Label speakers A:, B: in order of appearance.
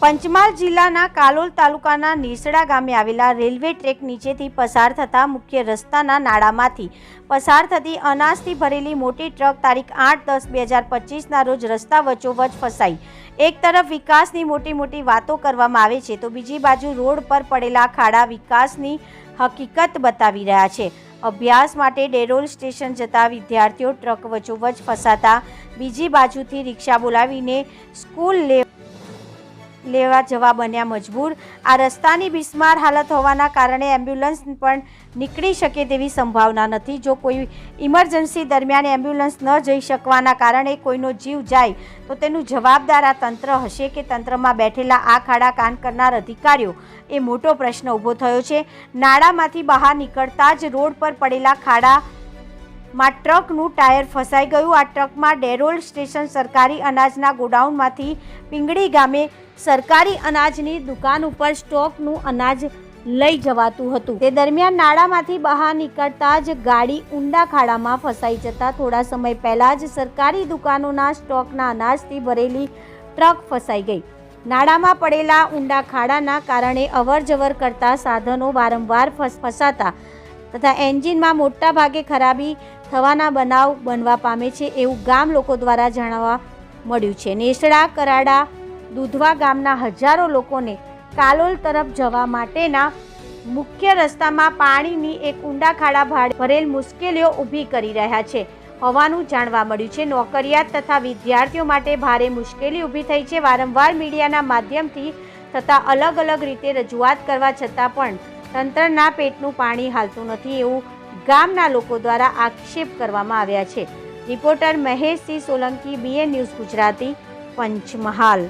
A: પંચમહાલ જિલ્લાના કાલોલ તાલુકાના નીસડા ગામે આવેલા રેલવે ટ્રેક નીચેથી પસાર થતા મુખ્ય રસ્તાના નાળામાંથી પસાર થતી અનાજથી ભરેલી મોટી ટ્રક તારીખ આઠ દસ બે હજાર પચીસના રોજ રસ્તા વચ્ચોવચ ફસાઈ. એક તરફ વિકાસની મોટી મોટી વાતો કરવામાં આવે છે, તો બીજી બાજુ રોડ પર પડેલા ખાડા વિકાસની હકીકત બતાવી રહ્યા છે. અભ્યાસ માટે ડેરોલ સ્ટેશન જતા વિદ્યાર્થીઓ ટ્રક વચ્ચોવચ ફસાતા, બીજી બાજુથી રિક્ષા બોલાવીને સ્કૂલ લે લેવા જવા બન્યા મજબૂર. આ રસ્તાની બિસ્માર હાલત હોવાના કારણે એમ્બ્યુલન્સ પણ નીકળી શકે તેવી સંભાવના નથી. જો કોઈ ઇમરજન્સી દરમિયાન એમ્બ્યુલન્સ ન જઈ શકવાના કારણે કોઈનો જીવ જાય, તો તેનું જવાબદાર આ તંત્ર હશે કે તંત્રમાં બેઠેલા આ ખાડા કાન કરનાર અધિકારીઓ? એ મોટો પ્રશ્ન ઊભો થયો છે. નાળામાંથી બહાર નીકળતા જ રોડ પર પડેલા ખાડા માં ટ્રકનું ટાયર ફસાઈ ગયું. આ ટ્રકમાં ડેરોલ સ્ટેશન સરકારી અનાજના ગોડાઉનમાંથી પિંગળી ગામે સરકારી અનાજની દુકાન ઉપર સ્ટોકનું અનાજ લઈ જવાતું હતું. તે દરમિયાન નાળામાંથી બહાર નીકળતા જ ગાડી ઊંડા ખાડામાં ફસાઈ જતા થોડા સમય પહેલાં જ સરકારી દુકાનોના સ્ટોકના અનાજથી ભરેલી ટ્રક ફસાઈ ગઈ. નાળામાં પડેલા ઊંડા ખાડાના કારણે અવરજવર કરતા સાધનો વારંવાર ફસ- ફસાતા તથા એન્જિનમાં મોટા ભાગે ખરાબી થવાના બનાવ બનવા પામે છે એવું ગામ લોકો દ્વારા જાણવા મળ્યું છે. નેસડા, કરાડા, દૂધવા ગામના હજારો લોકોને કાલોલ તરફ જવા માટેના મુખ્ય રસ્તામાં પાણીની એક ઊંડા ખાડા ભાડે ભરેલ મુશ્કેલીઓ ઊભી કરી રહ્યા છે. હોવાનું જાણવા મળ્યું છે. નોકરિયાત તથા વિદ્યાર્થીઓ માટે ભારે મુશ્કેલી ઊભી થઈ છે. વારંવાર મીડિયાના માધ્યમથી થતા અલગ અલગ રીતે રજૂઆત કરવા છતાં પણ તંત્રના પેટનું પાણી હાલતું નથી એવું ગામના લોકો દ્વારા આક્ષેપ કરવામાં આવ્યા છે. Reporter Maheshsinh Solanki BN news Gujarati, Panchmahal.